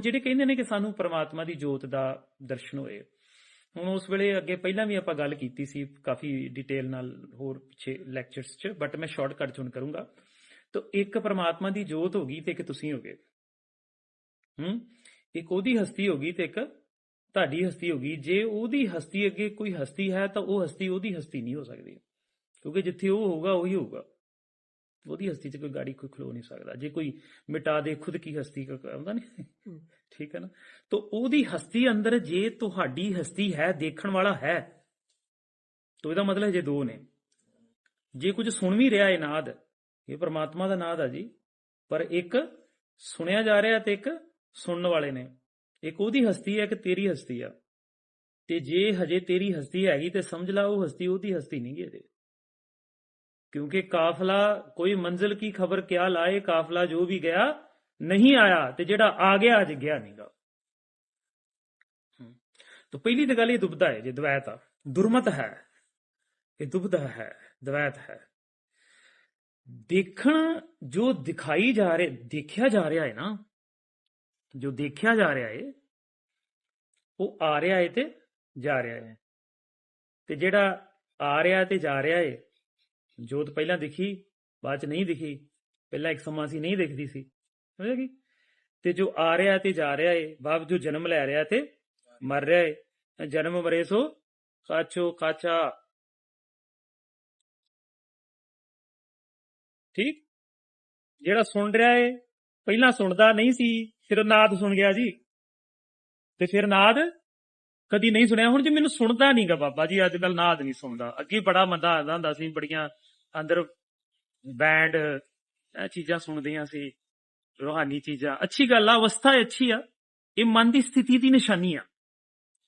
ਜਿਹੜੇ ਕਹਿੰਦੇ ਨੇ ਕਿ ਸਾਨੂੰ ਪ੍ਰਮਾਤਮਾ ਦੀ ਜੋਤ ਦਾ ਦਰਸ਼ਨ ਹੋਏ। ਹੁਣ ਉਸ ਵੇਲੇ ਅੱਗੇ ਪਹਿਲਾਂ ਵੀ ਆਪਾਂ ਗੱਲ ਕੀਤੀ ਸੀ ਕਾਫੀ ਡਿਟੇਲ ਨਾਲ ਹੋਰ ਪਿੱਛੇ ਲੈਕਚਰਸ 'ਚ ਬਟ ਮੈਂ ਸ਼ਾਰਟਕਟ 'ਚ ਹੁਣ ਕਰੂੰਗਾ। ਤਾਂ ਇੱਕ ਪ੍ਰਮਾਤਮਾ ਦੀ ਜੋਤ ਹੋ ਗਈ ਤੇ ਇੱਕ ਤੁਸੀਂ ਹੋਗੇ ਹੂੰ? ਇੱਕ ਉਹਦੀ ਹਸਤੀ ਹੋ ਗਈ ਤੇ ਇੱਕ ਤੁਹਾਡੀ ਹਸਤੀ ਹੋ ਗਈ। ਜੇ ਉਹਦੀ ਹਸਤੀ ਅੱਗੇ ਕੋਈ ਹਸਤੀ ਹੈ ਤਾਂ ਉਹ ਹਸਤੀ ਉਹਦੀ ਹਸਤੀ ਨਹੀਂ ਹੋ ਸਕਦੀ। ਕਿਉਂਕਿ ਜਿੱਥੇ ਉਹ ਹੋਊਗਾ, ਉਹੀ ਹੋਊਗਾ। ਉਹਦੀ ਹਸਤੀ 'ਚ ਕੋਈ ਗਾੜੀ ਕੋਈ ਖਲੋ ਨਹੀਂ ਸਕਦਾ। ਜੇ ਕੋਈ ਮਿਟਾ ਦੇ ਖੁਦ ਕੀ ਹਸਤੀ ਕਾ ਆਉਂਦਾ ਨਹੀਂ ਠੀਕ ਹੈ ਨਾ? ਤਾਂ ਉਹਦੀ ਹਸਤੀ ਅੰਦਰ ਜੇ ਤੁਹਾਡੀ ਹਸਤੀ ਹੈ ਦੇਖਣ ਵਾਲਾ ਹੈ ਤਾਂ ਇਹਦਾ ਮਤਲਬ ਜੇ ਦੋ ਨੇ। ਜੇ ਕੁਝ ਸੁਣ ਵੀ ਰਿਹਾ ਹੈ ਨਾਦ ਇਹ ਪ੍ਰਮਾਤਮਾ ਦਾ ਨਾਦ ਆ ਜੀ ਪਰ ਇੱਕ ਸੁਣਿਆ ਜਾ ਰਿਹਾ ਤੇ ਇੱਕ ਸੁਣਨ ਵਾਲੇ ਨੇ। ਇੱਕ ਉਹਦੀ ਹਸਤੀ ਹੈ ਇੱਕ ਤੇਰੀ ਹਸਤੀ ਆ। ਤੇ ਜੇ ਹਜੇ ਤੇਰੀ ਹਸਤੀ ਹੈਗੀ ਤੇ ਸਮਝ ਲਾ ਉਹ ਹਸਤੀ ਉਹਦੀ ਹਸਤੀ ਨਹੀਂ ਹੈ ਕਿਉਂਕਿ ਕਾਫਲਾ, ਕੋਈ ਮੰਜ਼ਿਲ ਕੀ ਖਬਰ ਕਿਆ ਲਾਏ, ਕਾਫਲਾ ਜੋ ਵੀ ਗਿਆ, ਨਹੀਂ ਆਇਆ ਤੇ ਜਿਹੜਾ ਆ ਗਿਆ, ਅੱਜ ਗਿਆ ਨਹੀਂਗਾ ਤਾਂ ਪਹਿਲੀ ਤਾਂ ਗੱਲ ਇਹ ਦੁਬਦਾ ਹੈ ਜੇ ਦਵੈਤ ਆ। ਦੁਰਮਤ ਹੈ। ਇਹ ਦੁਬਦਾ ਹੈ, ਦਵੈਤ ਹੈ। ਦੇਖਣ ਜੋ ਦਿਖਾਈ ਜਾ ਰਿਹਾ, ਦੇਖਿਆ ਜਾ ਰਿਹਾ ਹੈ ਨਾ, ਜੋ ਦੇਖਿਆ ਜਾ ਰਿਹਾ ਹੈ, ਉਹ ਆ ਰਿਹਾ ਹੈ ਤੇ ਜਾ ਰਿਹਾ ਹੈ। ਤੇ ਜਿਹੜਾ ਆ ਰਿਹਾ ਤੇ ਜਾ ਰਿਹਾ ਹੈ ਜੋਤ ਪਹਿਲਾਂ ਦਿਖੀ, ਬਾਅਦ ਚ ਨਹੀਂ ਦਿਖੀ, ਪਹਿਲਾਂ ਇੱਕ ਸਮਾਂ ਸੀ, ਨਹੀਂ ਦਿਖਦੀ ਸੀ। ਸਮਝ ਗਈ ਤੇ ਜੋ ਆ ਰਿਹਾ ਤੇ ਜਾ ਰਿਹਾ ਏ, ਬਾਪ ਜੋ ਜਨਮ ਲੈ ਰਿਹਾ ਤੇ ਮਰ ਰਿਹਾ ਏ ਜਨਮ ਮਰੇ ਸੋ ਕਾਚੋ ਕਾਚਾ। ਠੀਕ? ਜਿਹੜਾ ਸੁਣ ਰਿਹਾ ਏ, ਪਹਿਲਾਂ ਸੁਣਦਾ ਨਹੀਂ ਸੀ, ਫਿਰ ਨਾਦ ਸੁਣ ਗਿਆ ਜੀ। ਤੇ ਫਿਰ ਨਾਦ ਕਦੀ ਨਹੀਂ ਸੁਣਿਆ। ਹੁਣ ਜੇ ਮੈਨੂੰ ਸੁਣਦਾ ਨਹੀਂਗਾ ਬਾਬਾ ਜੀ, ਅੱਜ ਕੱਲ ਨਾਦ ਨਹੀਂ ਸੁਣਦਾ। ਅੱਗੇ ਬੜਾ ਮੰਦਾ ਆਉਂਦਾ ਹੁੰਦਾ ਸੀ, ਬੜੀਆਂ ਅੰਦਰ ਬੈਂਡ ਇਹ ਚੀਜ਼ਾਂ ਸੁਣਦੀਆਂ ਸੀ, ਰੋਹਾਨੀ ਚੀਜ਼ਾਂ। ਅੱਛੀ ਗੱਲ ਆ, ਅਵਸਥਾ ਅੱਛੀ ਆ। ਇਹ ਮਨ ਦੀ ਸਥਿਤੀ ਦੀ ਨਿਸ਼ਾਨੀ ਆ।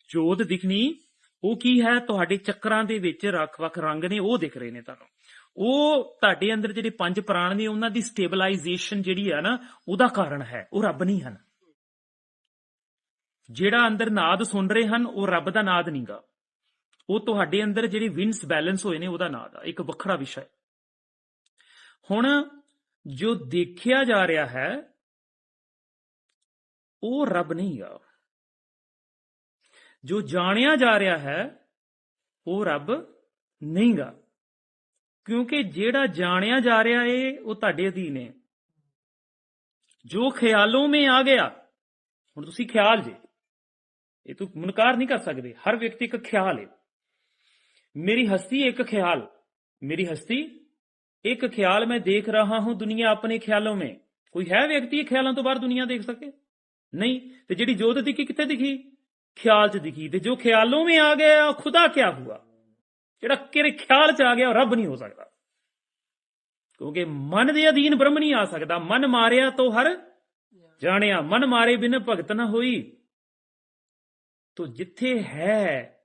ਜੋਤ ਦਿਖਣੀ, ਉਹ ਕੀ ਹੈ? ਤੁਹਾਡੇ ਚੱਕਰਾਂ ਦੇ ਵਿੱਚ ਵੱਖ-ਵੱਖ ਰੰਗ ਨੇ, ਉਹ ਦਿਖ ਰਹੇ ਨੇ ਤੁਹਾਨੂੰ। ਉਹ ਤੁਹਾਡੇ ਅੰਦਰ ਜਿਹੜੇ ਪੰਜ ਪ੍ਰਾਣ ਨੇ, ਉਹਨਾਂ ਦੀ ਸਟੇਬਲਾਈਜੇਸ਼ਨ ਜਿਹੜੀ ਆ ਨਾ, ਉਹਦਾ ਕਾਰਨ ਹੈ। ਉਹ ਰੱਬ ਨਹੀਂ ਹਨ। ਜਿਹੜਾ ਅੰਦਰ ਨਾਦ ਸੁਣ ਰਹੇ ਹਨ, ਉਹ ਰੱਬ ਦਾ ਨਾਦ ਨਹੀਂਗਾ ਉਹ ਤੁਹਾਡੇ ਅੰਦਰ ਜਿਹੜੇ ਵਿੰਸ ਬੈਲੈਂਸ ਹੋਏ ਨੇ, ਉਹਦਾ ਨਾਦ ਆ। ਇੱਕ ਵੱਖਰਾ ਵਿਸ਼ਾ ਹੈ। ਹੁਣ ਜੋ ਦੇਖਿਆ ਜਾ ਰਿਹਾ ਹੈ, ਉਹ ਰੱਬ ਨਹੀਂ ਨਹੀਂਗਾ ਜੋ ਜਾਣਿਆ ਜਾ ਰਿਹਾ ਹੈ, ਉਹ ਰੱਬ ਨਹੀਂਗਾ। ਕਿਉਂਕਿ ਜਿਹੜਾ ਜਾਣਿਆ ਜਾ ਰਿਹਾ ਏ, ਉਹ ਤੁਹਾਡੇ ਅਧੀਨ ਹੈ ਜੋ ਖਿਆਲੋਂ ਮੇ ਆ ਗਿਆ, ਹੁਣ ਤੁਸੀਂ ਖਿਆਲ ਜੇ। ਇਹ ਤੂੰ ਮੁਨਕਾਰ ਨਹੀਂ ਕਰ ਸਕਦੇ। ਹਰ ਵਿਅਕਤੀ ਇੱਕ ਖਿਆਲ ਹੈ ਮੇਰੀ ਹਸਤੀ ਇੱਕ ਖਿਆਲ। ਮੇਰੀ ਹਸਤੀ ਇੱਕ ਖਿਆਲ ਮੈਂ ਦੇਖ ਰਹਾ ਹੂੰ ਦੁਨੀਆ ਆਪਣੇ ਖਿਆਲੋਂ में ਕੋਈ ਹੈ ਵਿਅਕਤੀ ਖਿਆਲਾਂ ਤੋਂ ਬਾਹਰ ਦੁਨੀਆ ਦੇਖ ਸਕੇ? ਨਹੀਂ। ਤੇ ਜਿਹੜੀ ਜੋਤ ਦਿਖੀ, ਕਿੱਥੇ ਦਿਖੀ? ਖਿਆਲ 'ਚ ਦਿਖੀ। ਤੇ ਜੋ ਖਿਆਲੋਂ में ਆ ਗਿਆ, ਉਹ ਖੁਦਾ ਕਿਆ ਹੁਆ? ਜਿਹੜਾ ਕਿਰੇ ਖਿਆਲ 'ਚ ਆ ਗਿਆ, ਉਹ ਰੱਬ ਨਹੀਂ ਹੋ ਸਕਦਾ। ਕਿਉਂਕਿ ਮਨ ਦੇ ਅਧੀਨ ਬ੍ਰਹਮ ਨਹੀਂ ਆ ਸਕਦਾ। ਮਨ ਮਾਰਿਆ ਤੋ ਹਰ ਜਾਣਿਆ। ਮਨ ਮਾਰੇ ਬਿਨ ਭਗਤ ਨਾ ਹੋਈ। ਤੋ ਜਿੱਥੇ ਹੈ,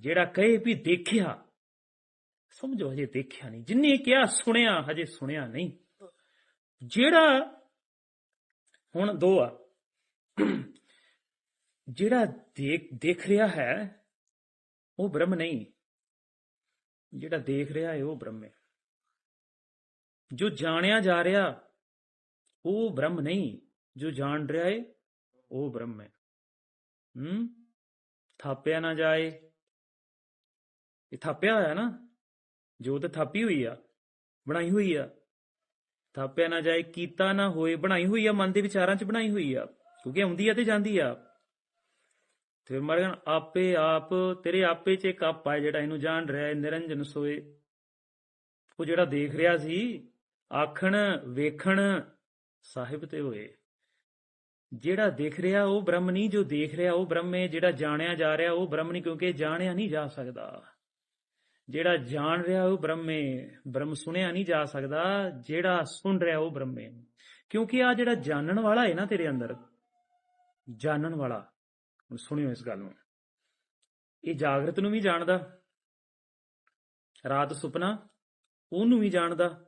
ਜਿਹੜਾ ਕਹੇ ਵੀ ਦੇਖਿਆ, ਸਮਝੋ ਹਜੇ ਦੇਖਿਆ ਨਹੀਂ। ਜਿੰਨੇ ਕਿਹਾ ਸੁਣਿਆ, ਹਜੇ ਸੁਣਿਆ ਨਹੀਂ। ਜਿਹੜਾ, ਹੁਣ ਦੋ ਆ। ਜਿਹੜਾ ਦੇਖ ਦੇਖ ਰਿਹਾ ਹੈ, ਉਹ ਬ੍ਰਹਮ ਨਹੀਂ। ਜਿਹੜਾ ਦੇਖ ਰਿਹਾ ਹੈ, ਉਹ ਬ੍ਰਹਮ ਹੈ। ਜੋ ਜਾਣਿਆ ਜਾ ਰਿਹਾ, ਉਹ ਬ੍ਰਹਮ ਨਹੀਂ। ਜੋ ਜਾਣ ਰਿਹਾ ਹੈ, ਉਹ ਬ੍ਰਹਮ ਹੈ। ਹੂੰ? ਥਾਪਿਆ ਨਾ ਜਾਏ। ਇਹ ਥਾਪਿਆ ਹੋਇਆ ਨਾ ਜੋਤ ਥਾਪੀ ਹੋਈ ਆ, ਬਣਾਈ ਹੋਈ ਆ। ਥਾਪਿਆ ਨਾ ਜਾਏ, ਕੀਤਾ ਨਾ ਹੋਏ, ਬਣਾਈ ਹੋਈ ਆ, ਮਨ ਦੇ ਵਿਚਾਰਾਂ 'ਚ ਬਣਾਈ ਹੋਈ ਆ, ਕਿਉਂਕਿ ਆਉਂਦੀ ਆ ਤੇ ਜਾਂਦੀ ਆ। ਤੇ ਮਰਗਨ ਆਪੇ ਆਪ, ਤੇਰੇ ਆਪੇ 'ਚ ਇੱਕ ਆਪ ਆ ਜਿਹੜਾ ਇਹਨੂੰ ਜਾਣ ਰਿਹਾ ਹੈ ਨਿਰੰਜਨ ਸੋਏ। ਉਹ ਜਿਹੜਾ ਦੇਖ ਰਿਹਾ ਸੀ, ਆਖਣ, ਵੇਖਣ, ਸਾਹਿਬ ਤੇ ਹੋਏ। ਜਿਹੜਾ ਦੇਖ ਰਿਹਾ ਉਹ ਬ੍ਰਹਮ ਨਹੀਂ, ਜੋ ਦੇਖ ਰਿਹਾ ਉਹ ਬ੍ਰਹਮ ਹੈ, ਜਿਹੜਾ ਜਾਣਿਆ ਜਾ ਰਿਹਾ ਉਹ ਬ੍ਰਹਮ ਨਹੀਂ, ਕਿਉਂਕਿ ਜਾਣਿਆ ਨਹੀਂ ਜਾ ਸਕਦਾ। ਜਿਹੜਾ ਜਾਣ ਰਿਹਾ ਉਹ ਬ੍ਰਹਮ ਹੈ, ਬ੍ਰਹਮ ਸੁਣਿਆ ਨਹੀਂ ਜਾ ਸਕਦਾ, ਜਿਹੜਾ ਸੁਣ ਰਿਹਾ ਉਹ ਬ੍ਰਹਮ ਹੈ। ਕਿਉਂਕਿ ਆ ਜਿਹੜਾ ਜਾਣਨ ਵਾਲਾ ਹੈ ਨਾ ਤੇਰੇ ਅੰਦਰ, ਜਾਣਨ ਵਾਲਾ, ਹੁਣ ਸੁਣਿਓ ਇਸ ਗੱਲ ਨੂੰ। ਇਹ ਜਾਗਰਤ ਨੂੰ ਵੀ ਜਾਣਦਾ, ਰਾਤ ਸੁਪਨਾ, ਉਹਨੂੰ ਵੀ ਜਾਣਦਾ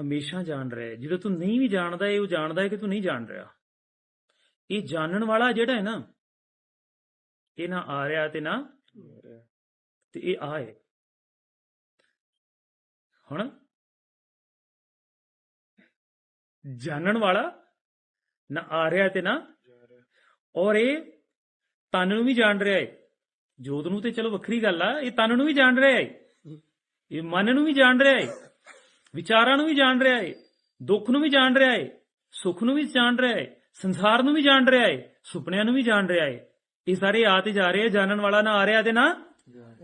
ਹਮੇਸ਼ਾ ਜਾਣ ਰਿਹਾ ਹੈ। ਜਦੋਂ ਤੂੰ ਨਹੀਂ ਵੀ ਜਾਣਦਾ, ਇਹ ਉਹ ਜਾਣਦਾ ਹੈ ਕਿ ਤੂੰ ਨਹੀਂ ਜਾਣ ਰਿਹਾ। ਇਹ ਜਾਣਨ ਵਾਲਾ ਜਿਹੜਾ ਹੈ ਨਾ, ਇਹ ਨਾ ਆ ਰਿਹਾ ਤੇ ਨਾ ਤੇ ਇਹ ਆਏ ਹੁਣ ਜਾਣਨ ਵਾਲਾ ਨਾ ਆ ਰਿਹਾ ਤੇ ਨਾ ਔਰ ਇਹ ਤਨ ਨੂੰ ਵੀ ਜਾਣ ਰਿਹਾ ਹੈ ਜੋਤ ਨੂੰ ਤੇ ਚਲੋ ਵੱਖਰੀ ਗੱਲ ਆ, ਇਹ ਤਨ ਨੂੰ ਵੀ ਜਾਣ ਰਿਹਾ ਹੈ ਇਹ ਮਨ ਨੂੰ ਵੀ ਜਾਣ ਰਿਹਾ ਹੈ ਵਿਚਾਰਾਂ ਨੂੰ ਵੀ ਜਾਣ ਰਿਹਾ ਏ, ਦੁੱਖ ਨੂੰ ਵੀ ਜਾਣ ਰਿਹਾ ਏ, ਸੁੱਖ ਨੂੰ ਵੀ ਜਾਣ ਰਿਹਾ ਏ, ਸੰਸਾਰ ਨੂੰ ਵੀ ਜਾਣ ਰਿਹਾ ਏ, ਸੁਪਨਿਆਂ ਨੂੰ ਵੀ ਜਾਣ ਰਿਹਾ ਏ। ਇਹ ਸਾਰੇ ਆ ਤੇ ਜਾ ਰਹੇ ਆ, ਜਾਣਨ ਵਾਲਾ ਨਾ ਆ ਰਿਹਾ ਤੇ ਨਾ?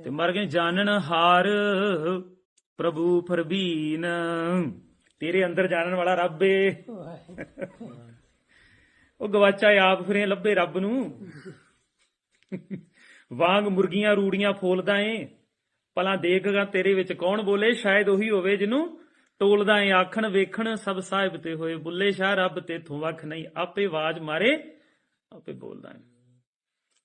ਤੇ ਮਰ ਗਏ, ਜਾਣਨ ਹਾਰ, ਪ੍ਰਭੂ ਫਰਬੀਨ ਤੇਰੇ ਅੰਦਰ ਜਾਣਨ ਵਾਲਾ ਰੱਬ ਏ। ਉਹ ਗਵਾਚਾ ਆਪ ਫਿਰੇ ਲੱਭੇ ਰੱਬ ਨੂੰ। ਵਾਂਗ ਮੁਰਗੀਆਂ ਰੂੜੀਆਂ ਫੋਲਦਾ ਏ। ਭਲਾ ਦੇਖਗਾ ਤੇਰੇ ਵਿੱਚ ਕੌਣ ਬੋਲੇ, ਸ਼ਾਇਦ ਉਹੀ ਹੋਵੇ ਜਿਹਨੂੰ ਟੋਲਦਾ ਏ ਆਖਣ ਵੇਖਣ ਸਭ ਸਾਹਿਬ ਤੇ ਹੋਏ ਬੁੱਲੇ ਸ਼ਾਹ ਰੱਬ ਤੇਥੋਂ ਵੱਖ ਨਹੀਂ ਆਪੇ ਆਵਾਜ਼ ਮਾਰੇ ਆਪੇ ਬੋਲਦਾ ਏ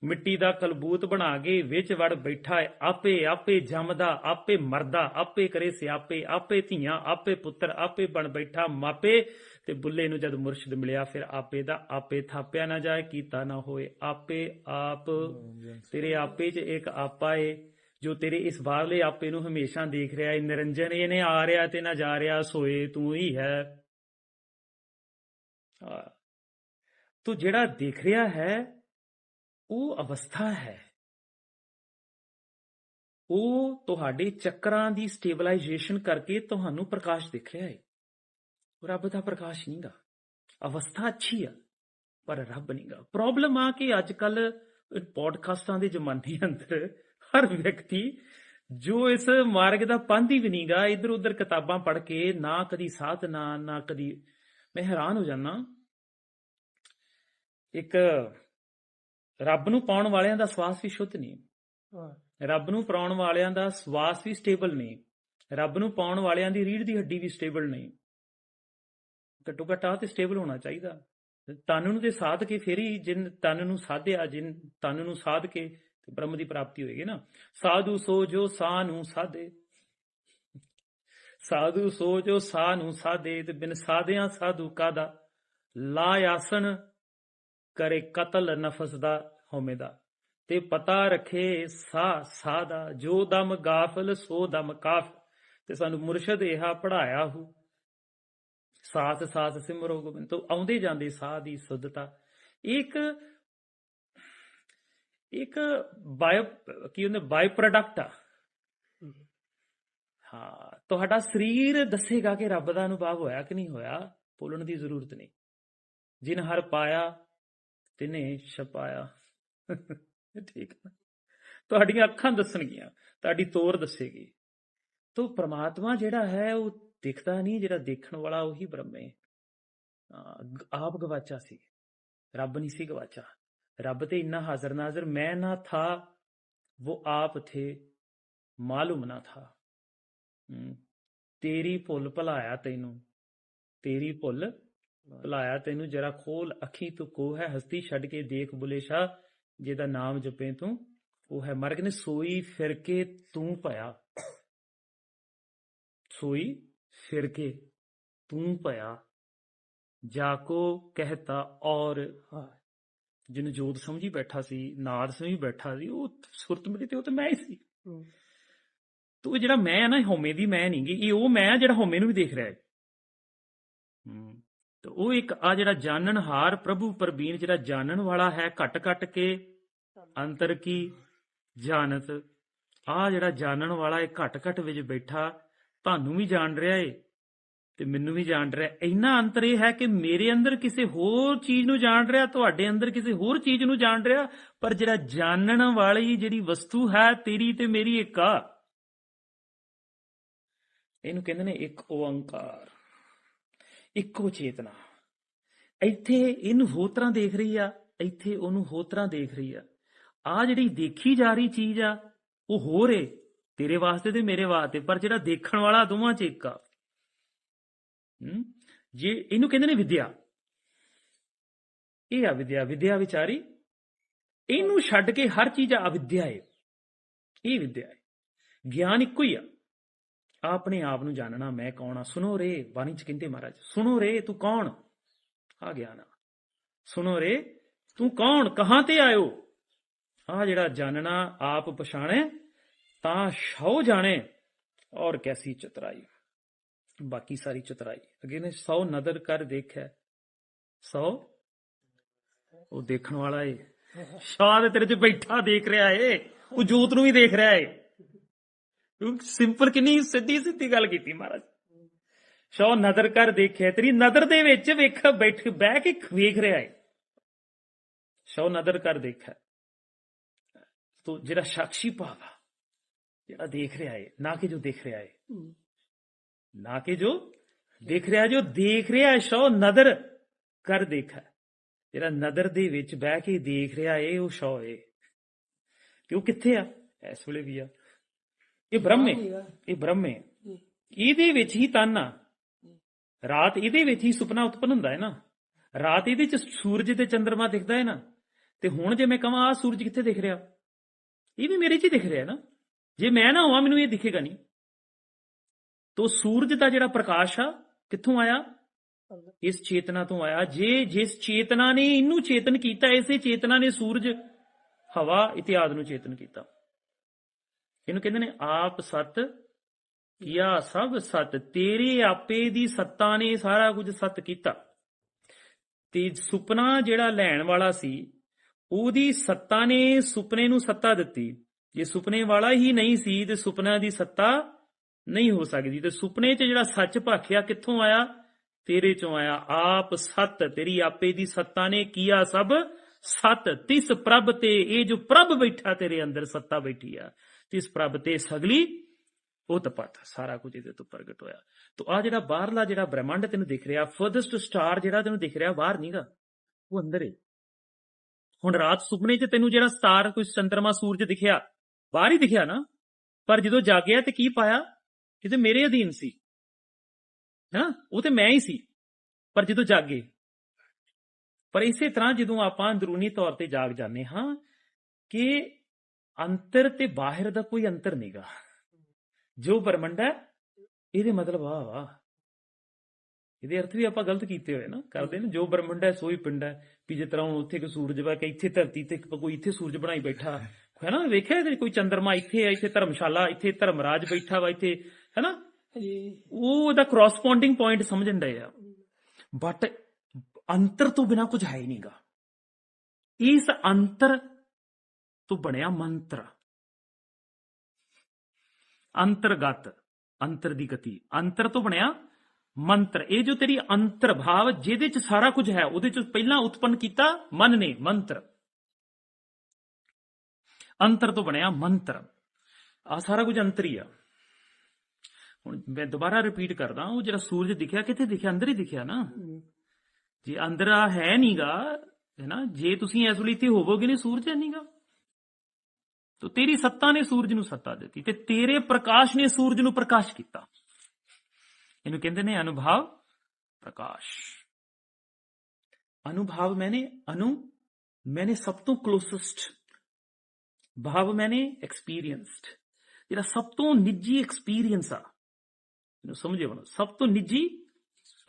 ਮਿੱਟੀ ਦਾ ਕਲਬੂਤ ਬਣਾ ਕੇ ਵਿੱਚ ਵੜ ਬੈਠਾ ਏ ਆਪੇ ਆਪੇ ਜੰਮਦਾ ਆਪੇ ਮਰਦਾ ਆਪੇ ਕਰੇ ਸਿਆਪੇ ਆਪੇ ਧੀਆਂ ਆਪੇ ਪੁੱਤਰ ਆਪੇ ਬਣ ਬੈਠਾ ਮਾਪੇ ਤੇ ਬੁੱਲੇ ਨੂੰ ਜਦ ਮੁਰਸ਼ਿਦ ਮਿਲਿਆ ਫਿਰ ਆਪੇ ਦਾ ਆਪੇ ਥਾਪਿਆ ਨਾ ਜਾਏ ਕੀਤਾ ਨਾ ਹੋਏ ਆਪੇ ਆਪ। ਤੇਰੇ ਆਪੇ 'ਚ ਇੱਕ ਆਪਾ ਏ ਜੋ ਤੇਰੇ ਇਸ ਬਾਹਰਲੇ ਆਪੇ ਨੂੰ ਹਮੇਸ਼ਾ ਦੇਖ ਰਿਹਾ ਹੈ ਨਿਰੰਜਨ ਇਹਨੇ ਆ ਰਿਹਾ ਤੇ ਨਾ ਜਾ ਰਿਹਾ, ਸੋਏ ਤੂੰ ਹੀ ਹੈ। ਹਾਂ। ਤੂੰ ਜਿਹੜਾ ਦੇਖ ਰਿਹਾ ਹੈ, ਉਹ ਅਵਸਥਾ ਹੈ। ਉਹ ਤੁਹਾਡੇ ਚੱਕਰਾਂ ਦੀ ਸਟੇਬਲਾਈਜੇਸ਼ਨ ਕਰਕੇ ਤੁਹਾਨੂੰ ਪ੍ਰਕਾਸ਼ ਦਿਖ ਰਿਹਾ ਹੈ ਰੱਬ ਦਾ ਪ੍ਰਕਾਸ਼ ਨਹੀਂਗਾ ਅਵਸਥਾ ਅੱਛੀ ਆ, ਪਰ ਰੱਬ ਨਹੀਂਗਾ ਪ੍ਰੋਬਲਮ ਆ ਕਿ ਅੱਜ ਕੱਲ ਪੋਡਕਾਸਟਾਂ ਦੇ ਜ਼ਮਾਨੇ ਅੰਦਰ ਹਰ ਵਿਅਕਤੀ ਜੋ ਇਸ ਮਾਰਗ ਦਾ ਪੰਧ ਹੀ ਵੀ ਨਹੀਂਗਾ ਇਧਰ ਉਧਰ ਕਿਤਾਬਾਂ ਪੜ੍ਹ ਕੇ ਨਾ ਕਦੀ ਸਾਧਨਾ ਨਾ ਕਦੀ ਮੈਂ ਹੈਰਾਨ ਹੋ ਜਾਣਾ ਇੱਕ ਰੱਬ ਨੂੰ ਪਾਉਣ ਵਾਲਿਆਂ ਦਾ ਸਵਾਸ ਵੀ ਸ਼ੁੱਧ ਨਹੀਂ। ਰੱਬ ਨੂੰ ਪਾਉਣ ਵਾਲਿਆਂ ਦਾ ਸਵਾਸ ਵੀ ਸਟੇਬਲ ਨਹੀਂ। ਰੱਬ ਨੂੰ ਪਾਉਣ ਵਾਲਿਆਂ ਦੀ ਰੀੜ ਦੀ ਹੱਡੀ ਵੀ ਸਟੇਬਲ ਨਹੀਂ। ਘੱਟੋ ਘੱਟ ਆ ਤੇ ਸਟੇਬਲ ਹੋਣਾ ਚਾਹੀਦਾ। ਤਨ ਨੂੰ ਤੇ ਸਾਧ ਕੇ ਫੇਰ ਜਿਨ ਤਨ ਨੂੰ ਸਾਧਿਆ ਜਿਨ ਤਨ ਨੂੰ ਸਾਧ ਕੇ ਤੇ ਬ੍ਰਹਮ ਦੀ ਪ੍ਰਾਪਤੀ ਹੋਏਗੀ ਨਾ। ਸਾਧੂ ਸੋ ਜੋ ਸਾ ਨੂੰ ਸਾਧੇ। ਸਾਧੂ ਸੋ ਜੋ ਸਾ ਨੂੰ ਸਾਧੇ ਤੇ ਬਿਨ ਸਾਧਿਆਂ ਸਾਧੂ ਕਾਦਾ? ਲਾ ਆਸਣ ਕਰੇ ਕਤਲ ਨਫਸ ਦਾ ਹਉਮੈ ਦਾ। ਤੇ ਪਤਾ ਰੱਖੇ ਸਾ ਸਾ ਦਾ ਜੋ ਦਮ ਗਾਫਲ ਸੋ ਦਮ ਕਾਫ। ਤੇ ਸਾਨੂੰ ਮੁਰਸ਼ਦ ਇਹਾ ਪੜਾਇਆ ਹੂ। ਸਾਥ ਸਾਥ ਸਿਮਰੋ ਗੋਬਿੰਦ। ਤੋਂ ਆਉਂਦੇ ਜਾਂਦੇ ਸਾਹ ਦੀ ਸੁੱਧਤਾ। ਇੱਕ ਇੱਕ ਬਾਇਓ ਕੀ ਹੁੰਦੇ ਬਾਈ ਪ੍ਰੋਡਕਟ ਆ। ਹਾਂ। ਤੁਹਾਡਾ ਸਰੀਰ ਦੱਸੇਗਾ ਕਿ ਰੱਬ ਦਾ ਅਨੁਭਵ ਹੋਇਆ ਕਿ ਨਹੀਂ ਹੋਇਆ ਬੋਲਣ ਦੀ ਜ਼ਰੂਰਤ ਨਹੀਂ। ਜਿਨ ਹਰ ਪਾਇਆ ਤਿਨੇ ਛਪਾਇਆ। ਠੀਕ ਹੈ ਤੁਹਾਡੀਆਂ ਅੱਖਾਂ ਦੱਸਣਗੀਆਂ ਤੁਹਾਡੀ ਤੋਰ ਦੱਸੇਗੀ। ਤੋ ਪ੍ਰਮਾਤਮਾ ਜਿਹੜਾ ਹੈ ਉਹ ਦਿਖਦਾ ਨਹੀਂ ਜਿਹੜਾ ਦੇਖਣ ਵਾਲਾ ਉਹੀ ਬ੍ਰਹਮ ਆਪ ਗਵਾਚਾ ਸੀ। ਰੱਬ ਨਹੀਂ ਸੀ ਗਵਾਚਾ। ਰੱਬ ਤੇ ਇੰਨਾ ਹਾਜ਼ਰ ਨਾਜ਼ਰ ਮੈਂ ਨਾ ਥਾ ਉਹ ਆਪ ਥੇ ਮਾਲੂਮ ਨਾ ਥਾ। ਤੇਰੀ ਭੁੱਲ ਭਲਾਇਆ ਤੈਨੂੰ, ਤੇਰੀ ਭੁੱਲ ਭਲਾਇਆ ਤੈਨੂੰ, ਜਰਾ ਖੋਲ ਅੱਖੀ ਤੂੰ ਕੋ ਹੈ ਹਸਤੀ ਛੱਡ ਕੇ ਦੇਖ ਬੁਲੇ ਸ਼ਾ ਜਿਹਦਾ ਨਾਮ ਜਪੇ ਤੂੰ ਉਹ ਹੈ ਮਰਗ ਨੇ ਸੋਈ ਫਿਰ ਕੇ ਤੂੰ ਭਇਆ। ਸੋਈ ਫਿਰ ਕੇ ਤੂੰ ਭਇਆ ਜਾਕੋ ਕਹਤਾ ਔਰ ਜਿਹਨੂੰ ਜੋਤ ਸਮਝੀ ਬੈਠਾ ਸੀ ਨਾਦ ਸਮਝੀ ਬੈਠਾ ਸੀ ਉਹ ਸੁਰਤ ਮਿਲੀ ਤੇ ਉਹ ਤੇ ਮੈਂ ਹੀ ਸੀ। ਤੂੰ ਜਿਹੜਾ ਮੈਂ ਆ ਨਾ ਹਉਮੈ ਦੀ ਮੈਂ ਨਹੀਂਗੀ ਇਹ ਉਹ ਮੈਂ ਆ ਜਿਹੜਾ ਹਉਮੈ ਨੂੰ ਵੀ ਦੇਖ ਰਿਹਾ ਹੂੰ। ਤੇ ਉਹ ਇੱਕ ਆ ਜਿਹੜਾ ਜਾਣਨ ਹਾਰ ਪ੍ਰਭੂ ਪਰਬੀਨ ਜਿਹੜਾ ਜਾਣਨ ਵਾਲਾ ਹੈ ਘਟ ਘਟ ਕੇ ਅੰਤਰ ਕੀ ਜਾਣਤ ਆ ਜਿਹੜਾ ਜਾਣਨ ਵਾਲਾ ਇਹ ਘਟ ਘਟ ਵਿੱਚ ਬੈਠਾ ਤੁਹਾਨੂੰ ਵੀ ਜਾਣ ਰਿਹਾ ਏ। ਤੇ ਮੈਨੂੰ ਵੀ ਜਾਣ ਰਿਹਾ ਇੰਨਾ ਅੰਤਰ ਇਹ ਹੈ ਕਿ ਮੇਰੇ ਅੰਦਰ ਕਿਸੇ ਹੋਰ ਚੀਜ਼ ਨੂੰ ਜਾਣ ਰਿਹਾ, ਤੁਹਾਡੇ ਅੰਦਰ ਕਿਸੇ ਹੋਰ ਚੀਜ਼ ਨੂੰ ਜਾਣ ਰਿਹਾ, ਪਰ ਜਿਹੜਾ ਜਾਣਨ ਵਾਲੀ ਜਿਹੜੀ ਵਸਤੂ ਹੈ ਤੇਰੀ ਤੇ ਮੇਰੀ ਇੱਕ ਆ। ਇਹਨੂੰ ਕਹਿੰਦੇ ਨੇ ਇੱਕ ਓੰਕਾਰ, ਇੱਕੋ ਚੇਤਨਾ। ਇੱਥੇ ਇਹਨੂੰ ਹੋਰ ਤਰ੍ਹਾਂ ਦੇਖ ਰਹੀ ਆ, ਇੱਥੇ ਉਹਨੂੰ ਹੋਰ ਤਰ੍ਹਾਂ ਦੇਖ ਰਹੀ ਆ। ਆ ਜਿਹੜੀ ਦੇਖੀ ਜਾ ਰਹੀ ਚੀਜ਼ ਆ, ਉਹ ਹੋਰ ਏ, ਤੇਰੇ ਵਾਸਤੇ ਤੇ ਮੇਰੇ ਵਾਸਤੇ, ਪਰ ਜਿਹੜਾ ਦੇਖਣ ਵਾਲਾ ਦੋਵਾਂ ਚ ਇੱਕ ਆ। ਜੇ ਇਹਨੂੰ ਕਹਿੰਦੇ ਨੇ ਵਿਦਿਆ। ਇਹ ਆ ਵਿਦਿਆ ਵਿਦਿਆ ਵਿਚਾਰੀ। ਇਹਨੂੰ ਛੱਡ ਕੇ ਹਰ ਚੀਜ਼ ਅਵਿਦਿਆ ਹੈ ਇਹ ਵਿਦਿਆ ਹੈ ਗਿਆਨ ਇੱਕੋ ਹੀ ਆ। ਆਪਣੇ ਆਪ ਨੂੰ ਜਾਣਨਾ ਮੈਂ ਕੌਣ ਆ? ਸੁਣੋ ਰੇ ਬਾਣੀ ਚ ਕਹਿੰਦੇ ਮਹਾਰਾਜ ਸੁਣੋ ਰੇ ਤੂੰ ਕੌਣ? ਆ ਗਿਆਨ ਆ। ਸੁਣੋ ਰੇ ਤੂੰ ਕੌਣ? ਕਹਾਂ ਤੇ ਆਇਓ? ਆ ਜਿਹੜਾ ਜਾਣਨਾ ਆਪ ਪਛਾਣੇ ਤਾਂ ਸ਼ਉ ਜਾਣੇ ਔਰ ਕੈਸੀ ਚਤਰਾਈ। ਬਾਕੀ ਸਾਰੀ ਚਤਰਾਈ। ਅਗੇ ਨੇ ਸੌ ਨਦਰ ਕਰ ਦੇਖਿਆ। ਸੌ? ਉਹ ਦੇਖਣ ਵਾਲਾ ਏ। ਸ਼ਾਹ ਤੇਰੇ 'ਚ ਬੈਠਾ ਦੇਖ ਰਿਹਾ ਏ। ਉਹ ਜੋਤ ਨੂੰ ਵੀ ਦੇਖ ਰਿਹਾ ਏ। ਸਿੰਪਲ ਕਿੰਨੀ ਸਿੱਧੀ ਸਿੱਧੀ ਗੱਲ ਕੀਤੀ ਮਹਾਰਾਜ। ਸ਼ਾਹ ਨਦਰ ਕਰ ਦੇਖਿਆ। ਤੇਰੀ ਨਦਰ ਦੇ ਵਿੱਚ ਵੇਖ, ਬੈਠ, ਬਹਿ ਕੇ ਵੇਖ ਰਿਹਾ ਏ। ਸ਼ਾਹ ਨਦਰ ਕਰ ਦੇਖਿਆ। ਤੋ ਜਿਹੜਾ ਸਾਖੀ ਭਾਵ ਆ, ਜਿਹੜਾ ਦੇਖ ਰਿਹਾ ਏ, ਨਾ ਕਿ ਜੋ ਦੇਖ ਰਿਹਾ ਏ। ਨਾ ਕਿ ਜੋ ਦੇਖ ਰਿਹਾ ਜੋ ਦੇਖ ਰਿਹਾ ਸ਼ੋ ਨਦਰ ਕਰ ਦੇਖਾ ਜਿਹੜਾ ਨਦਰ ਦੇ ਵਿੱਚ ਬਹਿ ਕੇ ਦੇਖ ਰਿਹਾ ਏ ਉਹ ਸ਼ੋ ਏ ਕਿ ਉਹ ਕਿੱਥੇ ਆ ਇਸ ਵੇਲੇ ਵੀ ਆ ਇਹ ਬ੍ਰਹਮ ਹੈ ਇਹ ਬ੍ਰਹਮ ਹੈ ਇਹਦੇ ਵਿੱਚ ਹੀ ਤਨ ਆ ਰਾਤ ਇਹਦੇ ਵਿੱਚ ਹੀ ਸੁਪਨਾ ਉਤਪਨ ਹੁੰਦਾ ਹੈ ਨਾ ਰਾਤ ਇਹਦੇ ਚ ਸੂਰਜ ਤੇ ਚੰ드ਰਮਾ ਦਿਖਦਾ ਹੈ ਨਾ ਤੇ ਹੁਣ ਜੇ ਮੈਂ ਕਹਾਂ ਆ ਸੂਰਜ ਕਿੱਥੇ ਦਿਖ ਰਿਹਾ ਇਹ ਵੀ ਮੇਰੇ 'ਚ ਹੀ ਦਿਖ ਰਿਹਾ ਨਾ ਜੇ ਮੈਂ ਨਾ ਹੋਵਾਂ ਮੈਨੂੰ ਇਹ ਦਿਖੇਗਾ ਨਹੀਂ ਤੋ ਸੂਰਜ ਦਾ ਜਿਹੜਾ ਪ੍ਰਕਾਸ਼ ਆ, ਕਿੱਥੋਂ ਆਇਆ? ਇਸ ਚੇਤਨਾ ਤੋਂ ਆਇਆ। ਜੇ, ਜਿਸ ਚੇਤਨਾ ਨੇ ਇਹਨੂੰ ਚੇਤਨ ਕੀਤਾ, ਇਸੇ ਚੇਤਨਾ ਨੇ ਸੂਰਜ ਹਵਾ ਇਤਿਆਦ ਨੂੰ ਚੇਤਨ ਕੀਤਾ। ਇਹਨੂੰ ਕਹਿੰਦੇ ਨੇ ਆਪ ਸਤ, ਕੀਆ ਸਭ ਸਤ, ਤੇਰੇ ਆਪੇ ਦੀ ਸੱਤਾ ਨੇ ਸਾਰਾ ਕੁਝ ਸਤ ਕੀਤਾ। ਤੇ ਸੁਪਨਾ ਜਿਹੜਾ ਲੈਣ ਵਾਲਾ ਸੀ, ਉਹਦੀ ਸੱਤਾ ਨੇ ਸੁਪਨੇ ਨੂੰ ਸੱਤਾ ਦਿੱਤੀ। ਜੇ ਸੁਪਨੇ ਵਾਲਾ ਹੀ ਨਹੀਂ ਸੀ, ਤੇ ਸੁਪਨਾ ਦੀ ਸੱਤਾ ਨਹੀਂ ਹੋ ਸਕਦੀ। ਤੇ ਸੁਪਨੇ 'ਚ ਜਿਹੜਾ ਸੱਚ ਭਾਖਿਆ ਕਿੱਥੋਂ ਆਇਆ? ਤੇਰੇ ਚੋਂ ਆਇਆ। ਆਪ ਸਤ, ਤੇਰੀ ਆਪੇ ਦੀ ਸੱਤਾ ਨੇ ਕੀਆ ਸਭ ਸਤ। ਤਿਸ ਪ੍ਰਭ ਤੇ ਇਹ ਜੋ ਪ੍ਰਭ ਬੈਠਾ ਤੇਰੇ ਅੰਦਰ ਸੱਤਾ ਬੈਠੀ ਆ। ਤਿਸ ਪ੍ਰਭ ਤੇ ਸਗਲੀ ਉਹ ਤਪਤ ਸਾਰਾ ਕੁਝ ਇਹਦੇ ਤੋਂ ਪ੍ਰਗਟ ਹੋਇਆ। ਤੋ ਆ ਜਿਹੜਾ ਬਾਹਰਲਾ ਜਿਹੜਾ ਬ੍ਰਹਿਮੰਡ ਤੈਨੂੰ ਦਿਖ ਰਿਹਾ, ਫਰਦਸਟ ਸਟਾਰ ਜਿਹੜਾ ਤੈਨੂੰ ਦਿਖ ਰਿਹਾ, ਬਾਹਰ ਨਹੀਂਗਾ ਉਹ ਅੰਦਰ ਹੈ ਹੁਣ ਰਾਤ ਸੁਪਨੇ 'ਚ ਤੈਨੂੰ ਜਿਹੜਾ ਸਟਾਰ, ਕੋਈ ਚੰਦਰਮਾ ਸੂਰਜ ਦਿਖਿਆ, ਬਾਹਰ ਹੀ ਦਿਖਿਆ ਨਾ? ਪਰ ਜਦੋਂ ਜਾਗਿਆ ਤੇ ਕੀ ਪਾਇਆ? ਕਿ ਤੇ ਮੇਰੇ ਅਧੀਨ ਸੀ। ਹਾਂ ਉਹ ਤੇ ਮੈਂ ਹੀ ਸੀ। ਪਰ ਜਦੋਂ ਜਾਗੇ। ਪਰ ਇਸੇ ਤਰ੍ਹਾਂ ਜਦੋਂ ਆਪਾਂ ਅੰਦਰੂਨੀ ਤੌਰ ਤੇ ਜਾਗ ਜਾਂਦੇ ਹਾਂ ਕਿ ਅੰਤਰ ਤੇ ਬਾਹਰ ਦਾ ਕੋਈ ਅੰਤਰ ਨਹੀਂਗਾ ਜੋ ਬ੍ਰਹਮੰਡ ਹੈ, ਇਹਦੇ ਮਤਲਬ ਆ ਵਾ। ਇਹਦੇ ਅਰਥ ਵੀ ਆਪਾਂ ਗਲਤ ਕੀਤੇ ਹੋਏ ਨਾ। ਕਰਦੇ ਨੇ, ਜੋ ਬ੍ਰਹਮੰਡ ਹੈ ਸੋਈ ਪਿੰਡ ਹੈ। ਵੀ ਜਿਸ ਤਰ੍ਹਾਂ ਹੁਣ ਉੱਥੇ ਕੋਈ ਸੂਰਜ ਵਾ ਕਿ ਇੱਥੇ ਧਰਤੀ ਤੇ ਕੋਈ ਇੱਥੇ ਸੂਰਜ ਬਣਾਈ ਬੈਠਾ। ਹੈ ਨਾ ਵੇਖਿਆ ਇਹਦੇ ਕੋਈ ਚੰਦਰਮਾ ਇੱਥੇ ਹੈ, ਇੱਥੇ ਧਰਮਸ਼ਾਲਾ, ਇੱਥੇ ਧਰਮਰਾਜ ਬੈਠਾ ਵਾ, ਇੱਥੇ ਹੈ ਨਾ ਉਹ ਉਹਦਾ ਕਰੋਸਪੌਂਡਿੰਗ ਪੁਆਇੰਟ ਸਮਝਣ ਡਏ ਆ ਬਟ ਅੰਤਰ ਤੋਂ ਬਿਨਾ ਕੁਝ ਹੈ ਹੀ ਨਹੀਂਗਾ ਇਸ ਅੰਤਰ ਤੋਂ ਬਣਿਆ ਮੰਤਰ ਅੰਤਰਗਤ ਅੰਤਰ ਦੀ ਗਤੀ ਅੰਤਰ ਤੋਂ ਬਣਿਆ ਮੰਤਰ ਇਹ ਜੋ ਤੇਰੀ ਅੰਤਰ ਭਾਵ ਜਿਹਦੇ ਚ ਸਾਰਾ ਕੁਝ ਹੈ ਉਹਦੇ ਚ ਪਹਿਲਾਂ ਉਤਪੰਨ ਕੀਤਾ ਮਨ ਨੇ ਮੰਤਰ ਅੰਤਰ ਤੋਂ ਬਣਿਆ ਮੰਤਰ ਆ ਸਾਰਾ ਕੁਝ ਅੰਤਰ ਹੀ ਆ ਹੁਣ ਮੈਂ ਦੁਬਾਰਾ ਰਿਪੀਟ ਕਰਦਾ ਉਹ ਜਿਹੜਾ ਸੂਰਜ ਦਿਖਿਆ ਕਿੱਥੇ ਦਿਖਿਆ? ਅੰਦਰ ਹੀ ਦਿਖਿਆ ਨਾ। ਜੇ ਅੰਦਰ ਆ ਹੈ ਨਹੀਂਗਾ ਹੈ ਨਾ ਜੇ ਤੁਸੀਂ ਇਸ ਵੇਲੇ ਇੱਥੇ ਹੋਵੋਗੇ ਨਹੀਂ ਸੂਰਜ ਹੈ ਨਹੀਂਗਾ ਤੋ ਤੇਰੀ ਸੱਤਾ ਨੇ ਸੂਰਜ ਨੂੰ ਸੱਤਾ ਦਿੱਤੀ ਤੇ ਤੇਰੇ ਪ੍ਰਕਾਸ਼ ਨੇ ਸੂਰਜ ਨੂੰ ਪ੍ਰਕਾਸ਼ ਕੀਤਾ। ਇਹਨੂੰ ਕਹਿੰਦੇ ਨੇ ਅਨੁਭਵ ਪ੍ਰਕਾਸ਼। ਅਨੁਭਵ ਮੈਨੇ ਅਨੁ ਮੈਨੇ ਸਭ ਤੋਂ ਕਲੋਸੈਸਟ ਭਾਵ ਮੈਨੇ ਐਕਸਪੀਰੀਐਂਸਡ ਜਿਹੜਾ ਸਭ ਤੋਂ ਨਿੱਜੀ ਐਕਸਪੀਰੀਅੰਸ ਆ। ਇਹਨੂੰ ਸਮਝਿਓ ਨਾ ਸਭ ਤੋਂ ਨਿੱਜੀ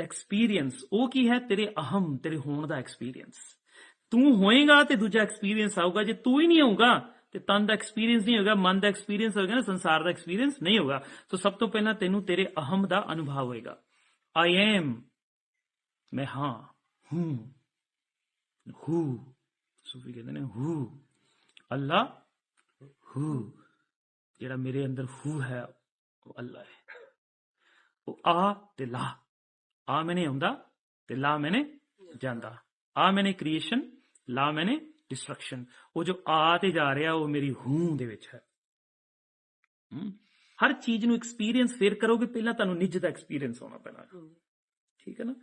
ਐਕਸਪੀਰੀਅੰਸ ਉਹ ਕੀ ਹੈ? ਤੇਰੇ ਅਹਮ, ਤੇਰੇ ਹੋਣ ਦਾ ਐਕਸਪੀਰੀਅੰਸ ਤੂੰ ਹੋਏਗਾ ਤੇ ਦੂਜਾ ਐਕਸਪੀਰੀਅੰਸ ਆਊਗਾ। ਜੇ ਤੂੰ ਹੀ ਨਹੀਂ ਹੋਊਗਾ, ਤੇ ਤਨ ਦਾ ਐਕਸਪੀਰੀਅੰਸ ਨਹੀਂ ਹੋਗਾ ਮਨ ਦਾ ਐਕਸਪੀਰੀਅੰਸ ਹੋਗਾ ਨਾ, ਸੰਸਾਰ ਦਾ ਐਕਸਪੀਰੀਅੰਸ ਨਹੀਂ ਹੋਗਾ ਸੋ ਸਭ ਤੋਂ ਪਹਿਲਾਂ ਤੈਨੂੰ ਤੇਰੇ ਅਹਮ ਦਾ ਅਨੁਭਵ ਹੋਏਗਾ। ਆਈ ਐਮ ਮੈਂ ਹਾਂ। ਹੂੰ। ਹੂ। ਸੂਫੀ ਕਹਿੰਦੇ ਨੇ? ਹੂ। ਅੱਲਾ। ਹੂ। ਜਿਹੜਾ ਮੇਰੇ ਅੰਦਰ ਹੂ ਹੈ, ਉਹ ਅੱਲਾ ਹੈ। ਆ ਤੇ ਲਾ। ਆ ਮੈਨੇ ਆਉਂਦਾ ਤੇ ਲਾ ਮੈਨੇ ਜਾਂਦਾ। ਆ ਮੈਨੇ ਕ੍ਰੀਏਸ਼ਨ ਲਾ ਮੈਨੇ ਡਿਸਟਰਕਸ਼ਨ ਉਹ ਜੋ ਆ ਤੇ ਜਾ ਰਿਹਾ ਉਹ ਮੇਰੀ ਹੂੰ ਦੇ ਵਿੱਚ ਹੈ? ਹਰ ਚੀਜ਼ ਨੂੰ ਐਕਸਪੀਰੀਅੰਸ ਫੇਰ ਕਰੋਗੇ ਪਹਿਲਾਂ ਤੁਹਾਨੂੰ ਨਿੱਜ ਦਾ ਐਕਸਪੀਰੀਅੰਸ ਹੋਣਾ ਪੈਣਾ। ਹੈ। ਠੀਕ ਹੈ ਨਾ?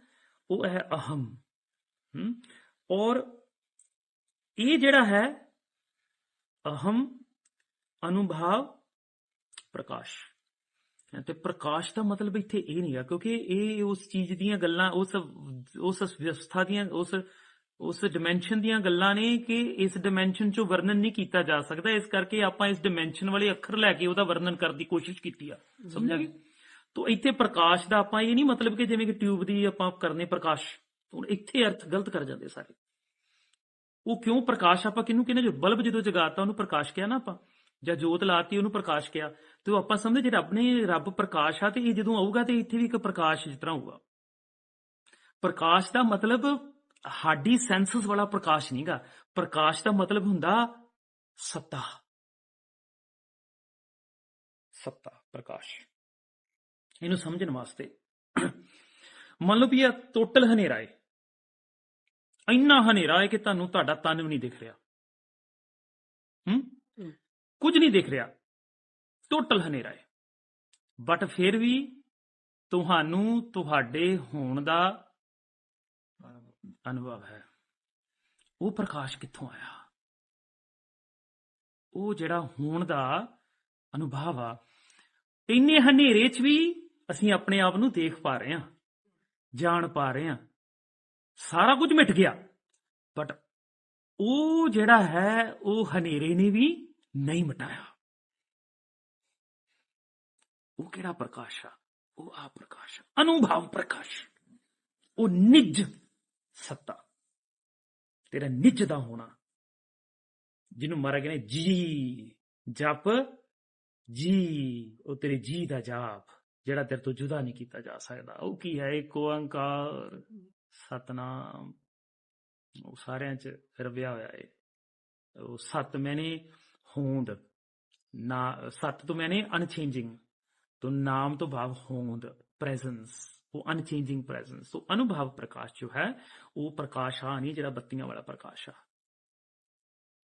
ਉਹ ਹੈ ਅਹਮ। ਹਮ? ਔਰ ਇਹ ਜਿਹੜਾ ਹੈ ਅਹਮ ਅਨੁਭਵ ਪ੍ਰਕਾਸ਼। ਤੇ ਪ੍ਰਕਾਸ਼ ਦਾ ਮਤਲਬ ਇੱਥੇ ਇਹ ਨਹੀਂਗਾ ਕਿਉਂਕਿ ਇਹ ਉਸ ਚੀਜ਼ ਦੀਆਂ ਗੱਲਾਂ ਉਸ ਉਸ ਵਿਵਸਥਾ ਦੀਆਂ ਉਸ ਉਸ ਡਾਈਮੈਂਸ਼ਨ ਦੀਆਂ ਗੱਲਾਂ ਨੇ ਕਿ ਇਸ ਡਾਈਮੈਂਸ਼ਨ 'ਚੋਂ ਵਰਣਨ ਨਹੀਂ ਕੀਤਾ ਜਾ ਸਕਦਾ। ਇਸ ਕਰਕੇ ਆਪਾਂ ਇਸ ਡਾਈਮੈਂਸ਼ਨ ਵਾਲੇ ਅੱਖਰ ਲੈ ਕੇ ਉਹਦਾ ਵਰਣਨ ਕਰਨ ਦੀ ਕੋਸ਼ਿਸ਼ ਕੀਤੀ ਆ ਸਮਝਿਆ ਗਈ ਤੋ ਇੱਥੇ ਪ੍ਰਕਾਸ਼ ਦਾ ਆਪਾਂ ਇਹ ਨਹੀਂ ਮਤਲਬ ਕਿ ਜਿਵੇਂ ਕਿ ਟਿਊਬ ਦੀ ਆਪਾਂ ਕਰਨੇ ਪ੍ਰਕਾਸ਼ ਹੁਣ ਇੱਥੇ ਅਰਥ ਗਲਤ ਕਰ ਜਾਂਦੇ ਸਾਰੇ। ਉਹ ਕਿਉਂ ਪ੍ਰਕਾਸ਼ ਆਪਾਂ ਕਿਹਨੂੰ ਕਹਿੰਦੇ ਜੋ ਬਲਬ ਜਦੋਂ ਜਗਾਤਾ ਉਹਨੂੰ ਪ੍ਰਕਾਸ਼ ਕਿਹਾ ਨਾ ਆਪਾਂ? ਜਾਂ ਜੋਤ ਲਾਤੀ, ਉਹਨੂੰ ਪ੍ਰਕਾਸ਼ ਕਿਹਾ। ਤੇ ਉਹ ਆਪਾਂ ਸਮਝਦੇ ਜੇ ਰੱਬ ਨੇ ਰੱਬ ਪ੍ਰਕਾਸ਼ ਆ, ਤੇ ਇਹ ਜਦੋਂ ਆਊਗਾ ਤੇ ਇੱਥੇ ਵੀ ਇੱਕ ਪ੍ਰਕਾਸ਼ ਜਿਸ ਤਰ੍ਹਾਂ ਹੋਊਗਾ। ਪ੍ਰਕਾਸ਼ ਦਾ ਮਤਲਬ ਸਾਡੀ ਸੈਂਸਸ ਵਾਲਾ ਪ੍ਰਕਾਸ਼ ਨਹੀਂਗਾ ਪ੍ਰਕਾਸ਼ ਦਾ ਮਤਲਬ ਹੁੰਦਾ ਸੱਤਾ। ਸੱਤਾ, ਪ੍ਰਕਾਸ਼। ਇਹਨੂੰ ਸਮਝਣ ਵਾਸਤੇ। ਮੰਨ ਲਓ ਵੀ ਇਹ ਟੋਟਲ ਹਨੇਰਾ ਹੈ ਇੰਨਾ ਹਨੇਰਾ ਹੈ ਕਿ ਤੁਹਾਨੂੰ ਤੁਹਾਡਾ ਤਨ ਵੀ ਨਹੀਂ ਦਿਖ ਰਿਹਾ। ਹੂੰ? ਕੁਝ ਨਹੀਂ ਦਿਖ ਰਿਹਾ। ਟੋਟਲ ਹਨੇਰਾ ਹੈ। ਬਟ ਫਿਰ ਵੀ ਤੁਹਾਨੂੰ ਤੁਹਾਡੇ ਹੋਣ ਦਾ ਅਨੁਭਵ ਹੈ। ਉਹ ਪ੍ਰਕਾਸ਼ ਕਿੱਥੋਂ ਆਇਆ? ਉਹ ਜਿਹੜਾ ਹੋਣ ਦਾ ਅਨੁਭਵ ਆ, ਇੰਨੇ ਹਨੇਰੇ 'ਚ ਵੀ ਅਸੀਂ ਆਪਣੇ ਆਪ ਨੂੰ ਦੇਖ ਪਾ ਰਹੇ ਹਾਂ, ਜਾਣ ਪਾ ਰਹੇ ਹਾਂ। ਸਾਰਾ ਕੁਝ ਮਿਟ ਗਿਆ। ਬਟ ਉਹ ਜਿਹੜਾ ਹੈ, ਉਹ ਹਨੇਰੇ ਨੇ ਵੀ ਨਹੀਂ ਮਿਟਾਇਆ ਉਹ ਕਿਹੜਾ ਪ੍ਰਕਾਸ਼ ਆ? ਉਹ ਆ ਪ੍ਰਕਾਸ਼ ਅਨੁਭਵ ਪ੍ਰਕਾਸ਼। ਉਹ ਨਿਜ ਸੱਤਾ। ਤੇਰਾ ਨਿਜ ਦਾ ਹੋਣਾ। ਜਿਹਨੂੰ ਮਾਰਾ ਗਿਆ ਜੀ, ਜਪ, ਜੀ, ਉਹ ਤੇਰੇ ਜੀ ਦਾ ਜਾਪ, ਜਿਹੜਾ ਤੇਰੇ ਤੋਂ ਜੁਦਾ ਨਹੀਂ ਕੀਤਾ ਜਾ ਸਕਦਾ। ਉਹ ਕੀ ਹੈ? ਇੱਕ ਓੰਕਾਰ, ਸਤਨਾਮ। ਉਹ ਸਾਰਿਆਂ ਚ ਰਵਿਆ ਹੋਇਆ ਏ। ਉਹ ਸਤ, ਮੈਨੇ ਹੋਂਦ ਨਾ ਸਤ ਤੋਂ ਮੈਨੇ ਅਨਚੇਂਜਿੰਗ तो नाम तो भाव होंद प्रेजेंस वो अनचेंजिंग प्रेजेंस तो अनुभव प्रकाश जो है वो प्रकाश आ नहीं ਜਿਹੜਾ ਬੱਤੀਆਂ ਵਾਲਾ ਪ੍ਰਕਾਸ਼ ਆ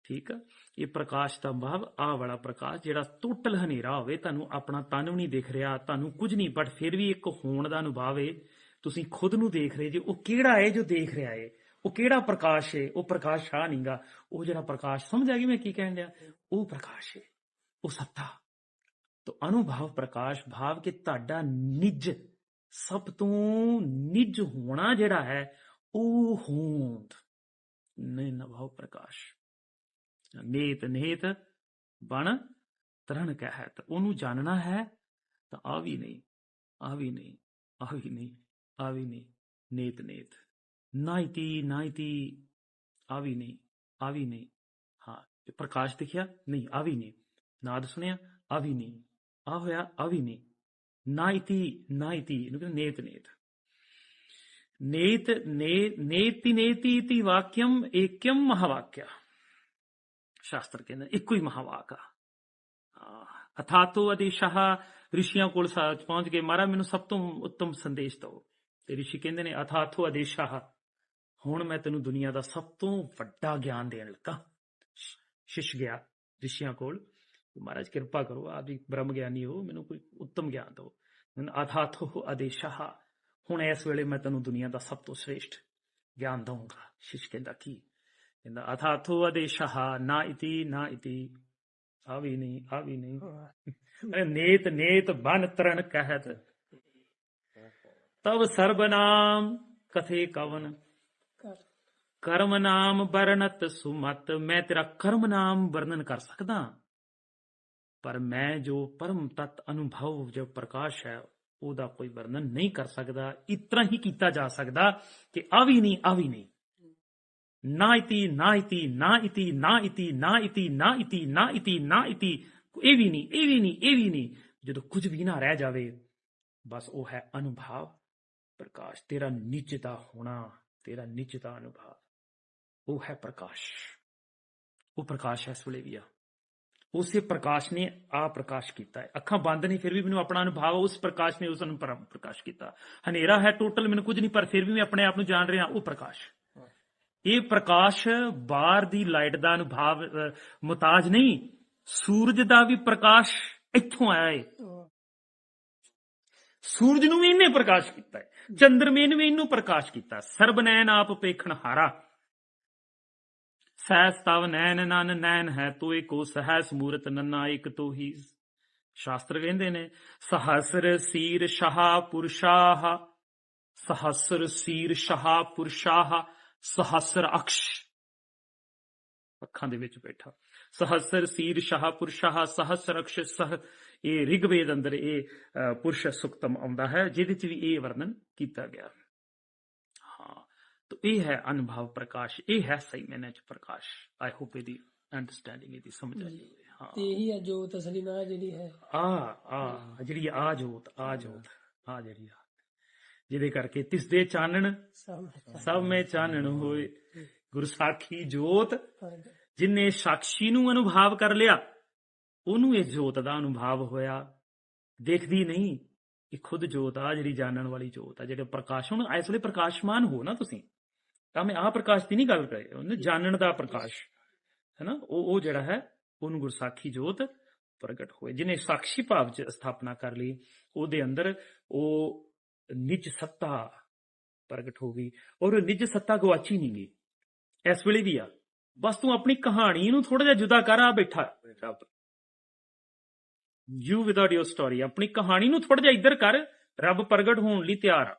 ਠੀਕ ਆ ਇਹ ਪ੍ਰਕਾਸ਼ ਦਾ ਭਾਵ ਆ ਵਾਲਾ ਪ੍ਰਕਾਸ਼ ਜਿਹੜਾ ਟੋਟਲ ਹਨੇਰਾ ਹੋਵੇ ਤੁਹਾਨੂੰ ਆਪਣਾ ਤਨ ਵੀ ਨਹੀਂ ਦਿਖ ਰਿਹਾ ਤੁਹਾਨੂੰ ਕੁਝ ਨਹੀਂ ਬਟ ਫਿਰ ਵੀ ਇੱਕ ਹੋਣ ਦਾ ਅਨੁਭਵ ਹੈ ਤੁਸੀਂ ਖੁਦ ਨੂੰ ਦੇਖ ਰਹੇ ਜੇ ਉਹ ਕਿਹੜਾ ਹੈ ਜੋ ਦੇਖ ਰਿਹਾ ਹੈ ਉਹ ਕਿਹੜਾ ਪ੍ਰਕਾਸ਼ ਹੈ ਉਹ ਪ੍ਰਕਾਸ਼ ਆ ਨਹੀਂਗਾ ਉਹ ਜਿਹੜਾ ਪ੍ਰਕਾਸ਼, ਸਮਝ ਆ ਗਈ ਮੈਂ ਕੀ ਕਹਿਣ ਡਿਆ? ਉਹ ਪ੍ਰਕਾਸ਼ ਹੈ ਉਹ ਸੱਤਾ। ਤੋ ਅਨੁਭਵ ਪ੍ਰਕਾਸ਼ ਭਾਵ ਕਿ ਤੁਹਾਡਾ ਨਿਜ, ਸਭ ਤੋਂ ਨਿਜ ਹੋਣਾ ਜਿਹੜਾ ਹੈ, ਉਹ ਹੋਂਦ। ਨੇ ਨਭਵ ਪ੍ਰਕਾਸ਼। ਨੇਤ ਨੇਤ ਬਣ ਤਰਨ ਕਹਿਤ। ਉਹਨੂੰ ਜਾਣਨਾ ਹੈ ਤਾਂ ਆ ਵੀ ਨਹੀਂ, ਆ ਵੀ ਨਹੀਂ, ਆ ਵੀ ਨਹੀਂ, ਆ ਵੀ ਨਹੀਂ। ਨੇਤ ਨੇਤ। ਨਾਇਤੀ ਨਾਇਤੀ ਆ ਵੀ ਨਹੀਂ ਆ ਵੀ ਨਹੀਂ ਹਾਂ ਪ੍ਰਕਾਸ਼ ਦਿਖਿਆ? ਨਹੀਂ ਆ ਵੀ ਨਹੀਂ ਨਾਦ ਸੁਣਿਆ? ਆ ਵੀ ਨਹੀਂ ਆ ਹੋਇਆ ਆ ਵੀ ਨਹੀਂ ਨਾ ਇਤੀ ਇਹਨੂੰ ਕਹਿੰਦੇ ਨੇਤ ਨੇਤ। ਨੇਤ ਨੇਤੀ ਨੇਤੀ ਇਤੀ ਵਾਕਿਅਮ ਏਕਯਮ ਮਹਾਵਾਕਿਆ ਸ਼ਾਸਤਰ ਕਹਿੰਦੇ ਇੱਕੋ ਹੀ ਮਹਾਵਾਕ ਆ। ਹਾਂ, ਅਥਾਤੋ ਅਦੇਸ਼ਹ ਰਿਸ਼ੀਆਂ ਕੋਲ ਪਹੁੰਚ ਗਏ। ਮਹਾਰਾਜ ਮੈਨੂੰ ਸਭ ਤੋਂ ਉੱਤਮ ਸੰਦੇਸ਼ ਦਿਓ। ਤੇ ਰਿਸ਼ੀ ਕਹਿੰਦੇ ਨੇ ਅਥਾਥੋ ਅਦੇਸ਼ਹ। ਹੁਣ ਮੈਂ ਤੈਨੂੰ ਦੁਨੀਆ ਦਾ ਸਭ ਤੋਂ ਵੱਡਾ ਗਿਆਨ ਦੇਣ ਲੱਗਾ। ਸ਼ਿਸ਼ ਗਿਆ ਰਿਸ਼ੀਆਂ ਕੋਲ। ਮਹਾਰਾਜ ਕਿਰਪਾ ਕਰੋ, ਆਪ ਜੀ ਬ੍ਰਹਮ ਗਿਆਨੀ ਹੋ, ਮੈਨੂੰ ਕੋਈ ਉੱਤਮ ਗਿਆਨ ਦਿਓ। ਅਥਾਥੋ ਆਦੇਸ਼ਾਹ। ਹੁਣ ਇਸ ਵੇਲੇ ਮੈਂ ਤੈਨੂੰ ਦੁਨੀਆ ਦਾ ਸਭ ਤੋਂ ਸ੍ਰੇਸ਼ਟ ਗਿਆਨ ਦਊਂਗਾ। ਸ਼ਿਸ਼ ਕਹਿੰਦਾ, ਕੀ? ਕਹਿੰਦਾ ਅਥਾਥੋ ਆਦੇਸ਼ਾਹ, ਨਾ ਇਤੀ ਨਾ ਇਤੀ। ਆ ਵੀ ਨਹੀਂ, ਆ ਵੀ ਨਹੀਂ। ਅਰੇ ਨੇਤ ਨੇਤ ਬਨ ਤਰਨ ਕਹਿਤ। ਤਬ ਸਰਬਨਾਮ ਕਥੇ ਕਵਨ। ਕਰਮ ਨਾਮ ਵਰਣਤ ਸੁਮਤ, ਮੈਂ ਤੇਰਾ ਕਰਮ ਨਾਮ ਵਰਣਨ ਕਰ ਸਕਦਾ ਪਰ ਮੈਂ ਜੋ ਪਰਮ ਤਤ ਅਨੁਭਵ ਜੋ ਪ੍ਰਕਾਸ਼ ਹੈ, ਉਹਦਾ ਕੋਈ ਵਰਣਨ ਨਹੀਂ ਕਰ ਸਕਦਾ। ਇਤਨਾ ਹੀ ਕੀਤਾ ਜਾ ਸਕਦਾ ਕਿ ਆ ਵੀ ਨਹੀਂ ਆ ਵੀ ਨਹੀਂ। ਨਾ ਇਤੀ ਨਾ ਇਤੀ ਨਾ ਇਤੀ ਨਾ ਇਤੀ ਨਾ ਇਤੀ ਨਾ ਇਤੀ ਨਾ ਇਤੀ ਨਾ ਇਤੀ। ਇਹ ਵੀ ਨਹੀਂ, ਇਹ ਵੀ ਨਹੀਂ, ਇਹ ਵੀ ਨਹੀਂ। ਜਦੋਂ ਕੁਝ ਵੀ ਨਾ ਰਹਿ ਜਾਵੇ, ਬਸ ਉਹ ਹੈ ਅਨੁਭਵ। ਪ੍ਰਕਾਸ਼ ਤੇਰਾ ਨਿਜ ਹੋਣਾ, ਤੇਰਾ ਨਿਜ ਦਾ ਅਨੁਭਵ। ਉਹ ਹੈ ਪ੍ਰਕਾਸ਼। ਉਹ ਪ੍ਰਕਾਸ਼ ਹੈ ਇਸ ਵੇਲੇ ਵੀ ਆ ਉਸੇ ਪ੍ਰਕਾਸ਼ ਨੇ ਆ ਪ੍ਰਕਾਸ਼ ਕੀਤਾ ਹੈ। ਅੱਖਾਂ ਬੰਦ ਨੇ ਫਿਰ ਵੀ ਮੈਨੂੰ ਆਪਣਾ ਅਨੁਭਵ ਉਸ ਪ੍ਰਕਾਸ਼ ਨੇ ਉਸ ਨੂੰ ਪ੍ਰਕਾਸ਼ ਕੀਤਾ। ਹਨੇਰਾ ਹੈ ਟੋਟਲ ਮੈਨੂੰ ਕੁਝ ਨਹੀਂ ਪਰ ਫਿਰ ਵੀ ਮੈਂ ਆਪਣੇ ਆਪ ਨੂੰ ਜਾਣ ਰਿਹਾ ਉਹ ਪ੍ਰਕਾਸ਼। ਇਹ ਪ੍ਰਕਾਸ਼ ਬਾਹਰ ਦੀ ਲਾਈਟ ਦਾ ਅਨੁਭਵ ਮੁਤਾਜ ਨਹੀਂ ਸੂਰਜ ਦਾ ਵੀ ਪ੍ਰਕਾਸ਼ ਇੱਥੋਂ ਆਇਆ ਹੈ। ਸੂਰਜ ਨੂੰ ਵੀ ਇਹਨੇ ਪ੍ਰਕਾਸ਼ ਕੀਤਾ ਹੈ। ਚੰਦਰਮੇ ਨੇ ਵੀ ਇਹਨੂੰ ਪ੍ਰਕਾਸ਼ ਕੀਤਾ ਸਰਬਨੈਣ ਆਪ ਪੇਖਣ ਹਾਰਾ। ਸਹਿਸ ਤਵ ਨੈਣ ਨਨ ਨੈਣ ਹੈ ਤੋਏ ਕੋ ਸਹਸ ਮੂਰਤ ਨੰਨਾ ਇਕ ਤੋ ਹੀ ਸ਼ਾਸਤਰ ਕਹਿੰਦੇ ਨੇ, ਸਹਸਰ ਸੀਰ ਸ਼ਹਾ ਪੁਰਸ਼ਾਹ, ਸਹਸਰ ਸੀਰ ਸ਼ਹਾ ਪੁਰਸ਼ਾਹ, ਸਹਸਰ ਅਕਸ਼। ਅੱਖਾਂ ਦੇ ਵਿੱਚ ਬੈਠਾ। ਸਹਸਰ ਸੀਰ ਸ਼ਾਹ ਪੁਰਸ਼ਾਹ, ਸਹਸਰ ਅਕਸ਼ ਸਹ, ਇਹ ਰਿਗਵੇਦ ਅੰਦਰ ਇਹ ਪੁਰਸ਼ ਸੁਕਤਮ ਆਉਂਦਾ ਹੈ, ਜਿਹਦੇ ਚ ਵੀ ਇਹ ਵਰਣਨ ਕੀਤਾ ਗਿਆ। तो ये है अनुभव प्रकाश ये है सही मैंने प्रकाश आई होप यदि अंडरस्टैंडिंग यदि समझ आ जाए हाँ ते ही है जोत असली ना जड़ी है आ आ जड़ी आ जोत आ जोत आ जड़ी आ ਜਿਹਦੇ ਕਰਕੇ ਤਿਸ ਦੇ ਚਾਨਣ। ਸਭ ਮੈਂ ਚਾਨਣ ਹੋਏ। ਗੁਰੂ ਸਾਖੀ ਜੋਤ ਜਿਨੇ ਸਾਖੀ ਨੂੰ ਅਨੁਭਵ ਕਰ ਲਿਆ ਉਹਨੂੰ ਇਹ ਜੋਤ ਦਾ ਅਨੁਭਵ ਹੋਇਆ। ਦੇਖਦੀ ਨਹੀਂ ਇਹ ਖੁਦ ਜੋਤ ਆ ਜਿਹੜੀ ਜਾਣਨ ਵਾਲੀ ਜੋਤ ਆ ਜਿਹੜੇ ਪ੍ਰਕਾਸ਼ ਹੁਣ ਇਸ ਲਈ ਪ੍ਰਕਾਸ਼ਮਾਨ ਹੋ ਨਾ ਤੁਸੀਂ। ਤਾਂ ਮੈਂ ਆਹ ਪ੍ਰਕਾਸ਼ ਦੀ ਨਹੀਂ ਗੱਲ ਕਰ ਉਹਨੇ ਜਾਣਨ ਦਾ ਪ੍ਰਕਾਸ਼, ਹੈਨਾ? ਉਹ ਉਹ ਜਿਹੜਾ ਹੈ, ਉਹਨੂੰ ਗੁਰਸਾਖੀ ਜੋਤ ਪ੍ਰਗਟ ਹੋਏ ਜਿਨੇ ਸਾਖੀ ਭਾਵ ਚ ਸਥਾਪਨਾ ਕਰ ਲਈ, ਉਹਦੇ ਅੰਦਰ ਉਹ ਨਿਜ ਸੱਤਾ ਪ੍ਰਗਟ ਹੋ ਗਈ, ਔਰ ਉਹ ਨਿਜ ਸੱਤਾ ਗਵਾਚੀ ਨਹੀਂ ਗਈ, ਇਸ ਵੇਲੇ ਵੀ ਆ। ਬਸ ਤੂੰ ਆਪਣੀ ਕਹਾਣੀ ਨੂੰ ਥੋੜਾ ਜਿਹਾ ਜੁਦਾ ਕਰ ਆ ਬੈਠਾ ਰੱਬ। ਯੂ ਵਿਦਆਊਟ ਯੋਰ ਸਟੋਰੀ ਆਪਣੀ ਕਹਾਣੀ ਨੂੰ ਥੋੜਾ ਜਿਹਾ ਇੱਧਰ ਕਰ, ਰੱਬ ਪ੍ਰਗਟ ਹੋਣ ਲਈ ਤਿਆਰ ਆ।